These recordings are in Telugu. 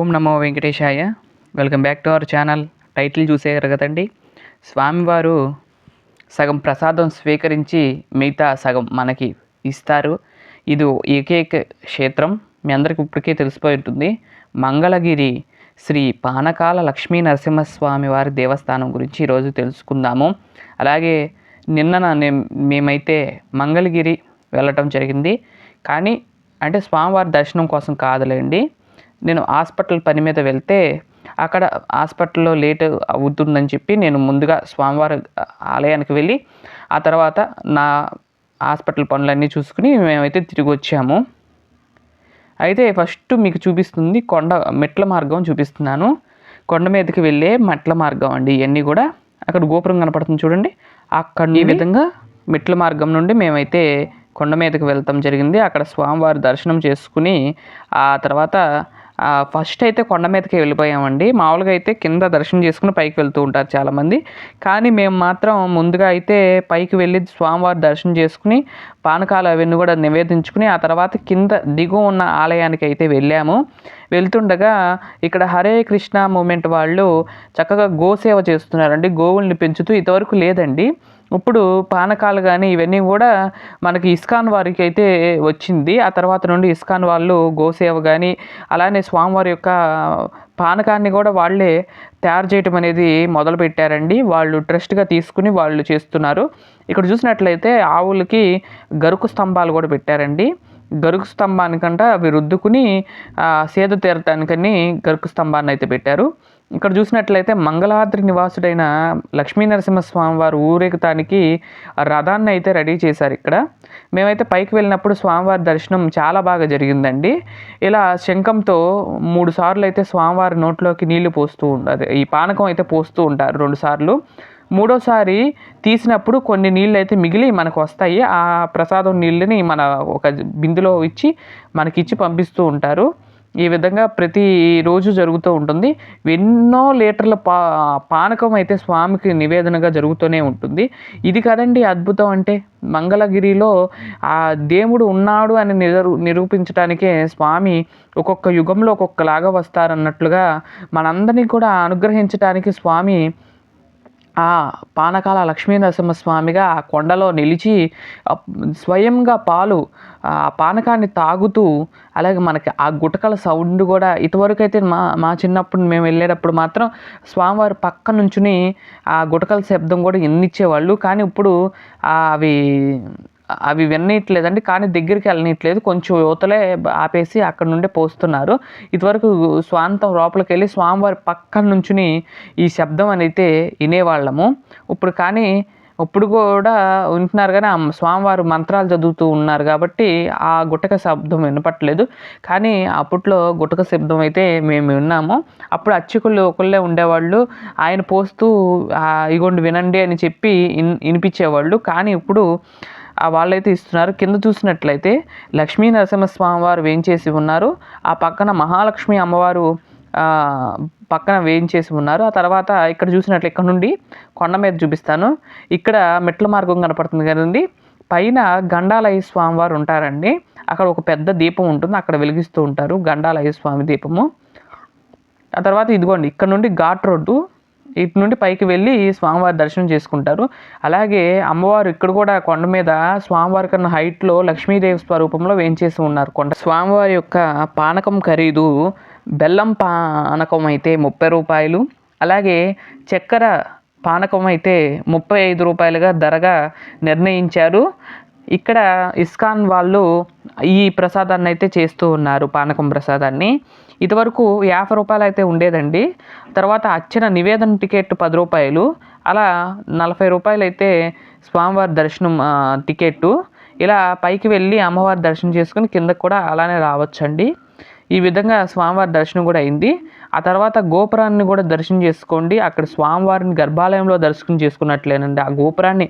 ఓం నమో వెంకటేశాయ. Welcome back to our channel. Title చూసేయారు కదండి స్వామివారు సగం ప్రసాదం స్వీకరించి మిగతా సగం మనకి ఇస్తారు. ఇది ఏకైక క్షేత్రం. మీ అందరికి ఇప్పటికే తెలిసిపోయి ఉంటుంది. మంగళగిరి శ్రీ పానకాల లక్ష్మీ నరసింహస్వామి వారి దేవస్థానం గురించి ఈరోజు తెలుసుకుందాము. అలాగే నిన్న మేమైతే మంగళగిరి వెళ్ళటం జరిగింది. కానీ అంటే స్వామివారి దర్శనం కోసం కాదులేండి. నేను హాస్పిటల్ పని మీద వెళ్తే అక్కడ హాస్పిటల్లో లేట్ అవుతుందని చెప్పి నేను ముందుగా స్వామివారి ఆలయానికి వెళ్ళి ఆ తర్వాత నా హాస్పిటల్ పనులన్నీ చూసుకుని మేమైతే తిరిగి వచ్చాము. అయితే ఫస్ట్ మీకు చూపిస్తుంది కొండ మెట్ల మార్గం చూపిస్తున్నాను. కొండ మీదకి వెళ్ళే మెట్ల మార్గం అండి ఇవన్నీ కూడా. అక్కడ గోపురం కనపడుతుంది చూడండి. అక్కడ ఈ విధంగా మెట్ల మార్గం నుండి మేమైతే కొండ మీదకి వెళ్తాం జరిగింది. అక్కడ స్వామివారి దర్శనం చేసుకుని ఆ తర్వాత ఫస్ట్ అయితే కొండ మీదకి వెళ్ళిపోయామండి. మామూలుగా అయితే కింద దర్శనం చేసుకుని పైకి వెళ్తూ ఉంటారు చాలామంది. కానీ మేము మాత్రం ముందుగా అయితే పైకి వెళ్ళి స్వామివారి దర్శనం చేసుకుని పానకాలు అవన్నీ కూడా నివేదించుకుని ఆ తర్వాత కింద దిగువ ఉన్న ఆలయానికి అయితే వెళ్ళాము. వెళ్తుండగా ఇక్కడ హరే కృష్ణ మూమెంట్ వాళ్ళు చక్కగా గోసేవ చేస్తున్నారండి. గోవుల్ని పెంచుతూ ఇంతవరకు లేదండి. ఇప్పుడు పానకాలు కానీ ఇవన్నీ కూడా మనకి ఇస్కాన్ వారికి అయితే వచ్చింది. ఆ తర్వాత నుండి ఇస్కాన్ వాళ్ళు గోసేవ కానీ అలానే స్వామివారి యొక్క పానకాన్ని కూడా వాళ్ళే తయారు చేయటం అనేది మొదలు పెట్టారండి. వాళ్ళు ట్రస్ట్గా తీసుకుని వాళ్ళు చేస్తున్నారు. ఇక్కడ చూసినట్లయితే ఆవులకి గరుకు స్తంభాలు కూడా పెట్టారండి. గరుకు స్తంభానికంట అవి రుద్దుకుని ఆ, సేద తీరటానికని గరుకు స్తంభాన్ని అయితే పెట్టారు. ఇక్కడ చూసినట్లయితే మంగళాద్రి నివాసుడైన లక్ష్మీ నరసింహస్వామి వారు ఊరేగటానికి రథాన్ని అయితే రెడీ చేశారు ఇక్కడ. మేమైతే పైకి వెళ్ళినప్పుడు స్వామివారి దర్శనం చాలా బాగా జరిగిందండి. ఇలా శంఖంతో మూడు సార్లు అయితే స్వామివారి నోట్లోకి నీళ్ళు పోస్తూ ఉండదు ఈ పానకం అయితే పోస్తూ ఉంటారు రెండు సార్లు. మూడోసారి తీసినప్పుడు కొన్ని నీళ్ళు అయితే మిగిలి మనకు వస్తాయి. ఆ ప్రసాదం నీళ్ళని మన ఒక బిందులో ఇచ్చి మనకి ఇచ్చి పంపిస్తూ ఉంటారు. ఈ విధంగా ప్రతి రోజు జరుగుతూ ఉంటుంది. ఎన్నో లీటర్ల పా పానకం అయితే స్వామికి నివేదనగా జరుగుతూనే ఉంటుంది. ఇది కదండి అద్భుతం అంటే మంగళగిరిలో ఆ దేవుడు ఉన్నాడు అని నిరు నిరూపించడానికే స్వామి ఒక్కొక్క యుగంలో ఒక్కొక్కలాగా వస్తారన్నట్లుగా మనందరినీ కూడా అనుగ్రహించడానికి స్వామి ఆ పానకాల లక్ష్మీ నరసింహస్వామిగా ఆ కొండలో నిలిచి స్వయంగా పాలు ఆ పానకాన్ని తాగుతూ అలాగే మనకి ఆ గుటకల సౌండ్ కూడా ఇటువరకు అయితే మా మా చిన్నప్పుడు మేము వెళ్ళేటప్పుడు మాత్రం స్వామివారి పక్క నుంచుని ఆ గుటకల శబ్దం కూడా ఎన్నిచ్చేవాళ్ళు. కానీ ఇప్పుడు అవి అవి వినట్లేదండి కానీ దగ్గరికి వెళ్ళనట్లేదు కొంచెం యువతలే ఆపేసి అక్కడ నుండి పోస్తున్నారు. ఇదివరకు స్వాంతం లోపలికి వెళ్ళి స్వామివారి పక్కన నుంచుని ఈ శబ్దం అనైతే వినేవాళ్ళము. ఇప్పుడు కానీ ఇప్పుడు కూడా వింటున్నారు కానీ ఆ స్వామివారు మంత్రాలు చదువుతూ ఉన్నారు కాబట్టి ఆ గుటక శబ్దం వినపట్లేదు కానీ అప్పట్లో గుటక శబ్దం అయితే మేము విన్నాము. అప్పుడు అర్చకులు ఒకళ్ళే ఉండేవాళ్ళు. ఆయన పోస్తూ ఇగోండి వినండి అని చెప్పి ఇన్ వినిపించేవాళ్ళు. కానీ ఇప్పుడు ఆ వాళ్ళైతే ఇస్తున్నారు. కింద చూసినట్లయితే లక్ష్మీ నరసింహస్వామి వారు వేయించేసి ఉన్నారు. ఆ పక్కన మహాలక్ష్మి అమ్మవారు పక్కన వేయించేసి ఉన్నారు. ఆ తర్వాత ఇక్కడ చూసినట్లు ఇక్కడ నుండి కొండ మీద చూపిస్తాను. ఇక్కడ మెట్ల మార్గం కనపడుతుంది కదండి. పైన గండాలయ స్వామివారు ఉంటారండి. అక్కడ ఒక పెద్ద దీపం ఉంటుంది. అక్కడ వెలిగిస్తూ ఉంటారు గండాలయ స్వామి దీపము. ఆ తర్వాత ఇదిగోండి ఇక్కడ నుండి ఘాట్ రోడ్డు ఇటు నుండి పైకి వెళ్ళి స్వామివారి దర్శనం చేసుకుంటారు. అలాగే అమ్మవారు ఇక్కడ కూడా కొండ మీద స్వామివారి కన్నా హైట్లో లక్ష్మీదేవి స్వరూపంలో వేంచేసి ఉన్నారు. కొండ స్వామివారి యొక్క పానకం ఖరీదు బెల్లం పానకం అయితే ముప్పై రూపాయలు. అలాగే చక్కెర పానకం అయితే ముప్పై ఐదు రూపాయలుగా ధరగా నిర్ణయించారు. ఇక్కడ ఇస్కాన్ వాళ్ళు ఈ ప్రసాదాన్ని అయితే చేస్తూ ఉన్నారు పానకం ప్రసాదాన్ని. ఇదివరకు యాభై రూపాయలు అయితే ఉండేదండి. తర్వాత అచ్చిన నివేదన టికెట్ పది రూపాయలు అలా నలభై రూపాయలు అయితే స్వామివారి దర్శనం టికెట్టు. ఇలా పైకి వెళ్ళి అమ్మవారి దర్శనం చేసుకుని కిందకు కూడా అలానే రావచ్చండి. ఈ విధంగా స్వామివారి దర్శనం కూడా అయింది. ఆ తర్వాత గోపురాన్ని కూడా దర్శనం చేసుకోండి. అక్కడ స్వామివారిని గర్భాలయంలో దర్శనం చేసుకున్నట్లేనండి. ఆ గోపురాన్ని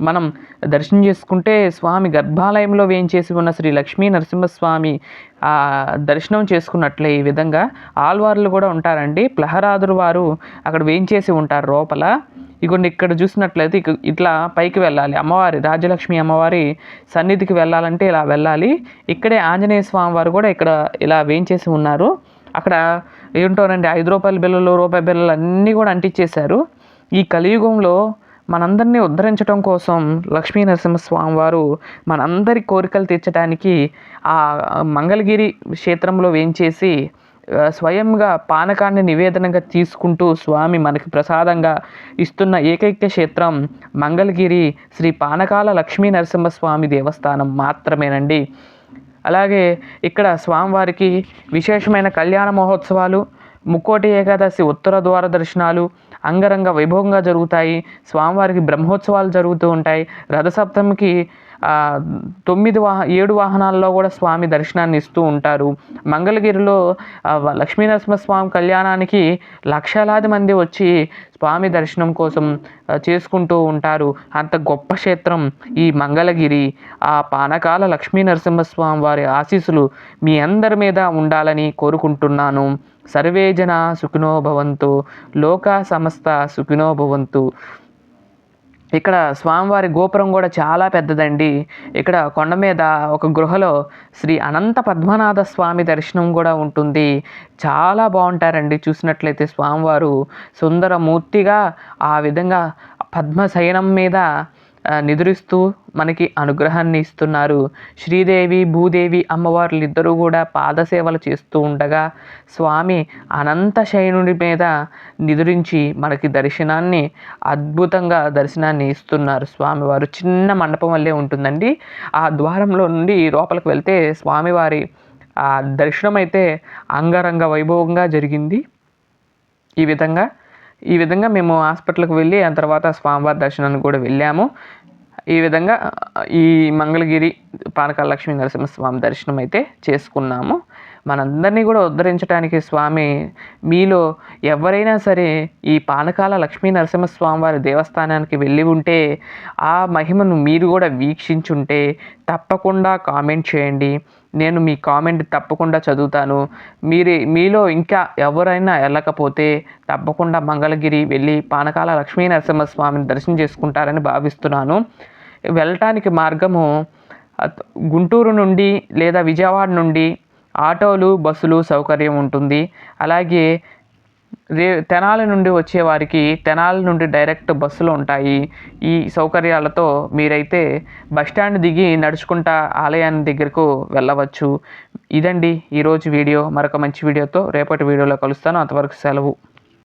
మనం దర్శనం చేసుకుంటే స్వామి గర్భాలయంలో వేయించేసి ఉన్న శ్రీ లక్ష్మీ నరసింహస్వామి ఆ దర్శనం చేసుకున్నట్లే ఈ విధంగా ఆల్వార్లు కూడా ఉంటారండి. ప్రహరాదులు వారు అక్కడ వేయించేసి ఉంటారు లోపల. ఇగోండి ఇక్కడ చూసినట్లయితే ఇక ఇట్లా పైకి వెళ్ళాలి. అమ్మవారి రాజలక్ష్మి అమ్మవారి సన్నిధికి వెళ్ళాలంటే ఇలా వెళ్ళాలి. ఇక్కడే ఆంజనేయ స్వామి వారు కూడా ఇక్కడ ఇలా వేయించేసి ఉన్నారు. అక్కడ ఏంటోనండి ఐదు రూపాయల బిల్లలు రూపాయి బిల్లలు అన్నీ కూడా అంటించేశారు. ఈ కలియుగంలో మనందరినీ ఉద్ధరించడం కోసం లక్ష్మీ నరసింహస్వామి వారు మనందరి కోరికలు తీర్చడానికి ఆ మంగళగిరి క్షేత్రంలో వేంచేసి స్వయంగా పానకాన్ని నివేదనగా తీసుకుంటూ స్వామి మనకి ప్రసాదంగా ఇస్తున్న ఏకైక క్షేత్రం మంగళగిరి శ్రీ పానకాల లక్ష్మీ నరసింహస్వామి దేవస్థానం మాత్రమేనండి. అలాగే ఇక్కడ స్వామివారికి విశేషమైన కళ్యాణ మహోత్సవాలు ముక్కోటి ఏకాదశి ఉత్తర ద్వార దర్శనాలు అంగరంగ వైభవంగా జరుగుతాయి. స్వామివారికి బ్రహ్మోత్సవాలు జరుగుతూ ఉంటాయి. రథసప్తమికి తొమ్మిది వాహ ఏడు వాహనాల్లో కూడా స్వామి దర్శనాన్ని ఇస్తూ ఉంటారు. మంగళగిరిలో లక్ష్మీనరసింహస్వామి కళ్యాణానికి లక్షలాది మంది వచ్చి స్వామి దర్శనం కోసం చేసుకుంటూ ఉంటారు. అంత గొప్ప క్షేత్రం ఈ మంగళగిరి. ఆ పానకాల లక్ష్మీ నరసింహస్వామి వారి ఆశీస్సులు మీ అందరి మీద ఉండాలని కోరుకుంటున్నాను. సర్వేజన సుఖినోభవంతు లోక సమస్త సుఖినోభవంతు ఇక్కడ స్వామివారి గోపురం కూడా చాలా పెద్దదండి. ఇక్కడ కొండ మీద ఒక గృహలో శ్రీ అనంత పద్మనాభ స్వామి దర్శనం కూడా ఉంటుంది. చాలా బాగుంటారండి చూసినట్లయితే స్వామివారు. సుందరమూర్తిగా ఆ విధంగా పద్మశయనం మీద నిద్రిస్తూ మనకి అనుగ్రహాన్ని ఇస్తున్నారు. శ్రీదేవి భూదేవి అమ్మవార్లు ఇద్దరూ కూడా పాదసేవలు చేస్తూ ఉండగా స్వామి అనంత శయనుడి మీద నిద్రించి మనకి దర్శనాన్ని అద్భుతంగా దర్శనాన్ని ఇస్తున్నారు స్వామివారు. చిన్న మండపం వల్లే ఉంటుందండి. ఆ ద్వారంలో నుండి లోపలికి వెళ్తే స్వామివారి ఆ దర్శనం అయితే అంగరంగ వైభవంగా జరిగింది. ఈ విధంగా ఈ విధంగా మేము హాస్పిటల్కి వెళ్ళి ఆ తర్వాత స్వామివారి దర్శనానికి కూడా వెళ్ళాము. ఈ విధంగా ఈ మంగళగిరి పానకాల లక్ష్మీ నరసింహస్వామి దర్శనం అయితే చేసుకున్నాము. మనందరినీ కూడా ఉద్ధరించడానికి స్వామి మీలో ఎవరైనా సరే ఈ పానకాల లక్ష్మీ నరసింహస్వామి వారి దేవస్థానానికి వెళ్ళి ఉంటే ఆ మహిమను మీరు కూడా వీక్షించుంటే తప్పకుండా కామెంట్ చేయండి. నేను మీ కామెంట్ తప్పకుండా చదువుతాను. మీరు మీలో ఇంకా ఎవరైనా వెళ్ళకపోతే తప్పకుండా మంగళగిరి వెళ్ళి పానకాల లక్ష్మీ నరసింహస్వామిని దర్శనం చేసుకుంటారని భావిస్తున్నాను. వెళ్ళటానికి మార్గము గుంటూరు నుండి లేదా విజయవాడ నుండి ఆటోలు బస్సులు సౌకర్యం ఉంటుంది. అలాగే రే తెనాలి నుండి వచ్చే వారికి తెనాలి నుండి డైరెక్ట్ బస్సులు ఉంటాయి. ఈ సౌకర్యాలతో మీరైతే బస్టాండ్ దిగి నడుచుకుంటా ఆలయాన్ని దగ్గరకు వెళ్ళవచ్చు. ఇదండి ఈరోజు వీడియో. మరొక మంచి వీడియోతో రేపటి వీడియోలో కలుస్తాను. అంతవరకు సెలవు.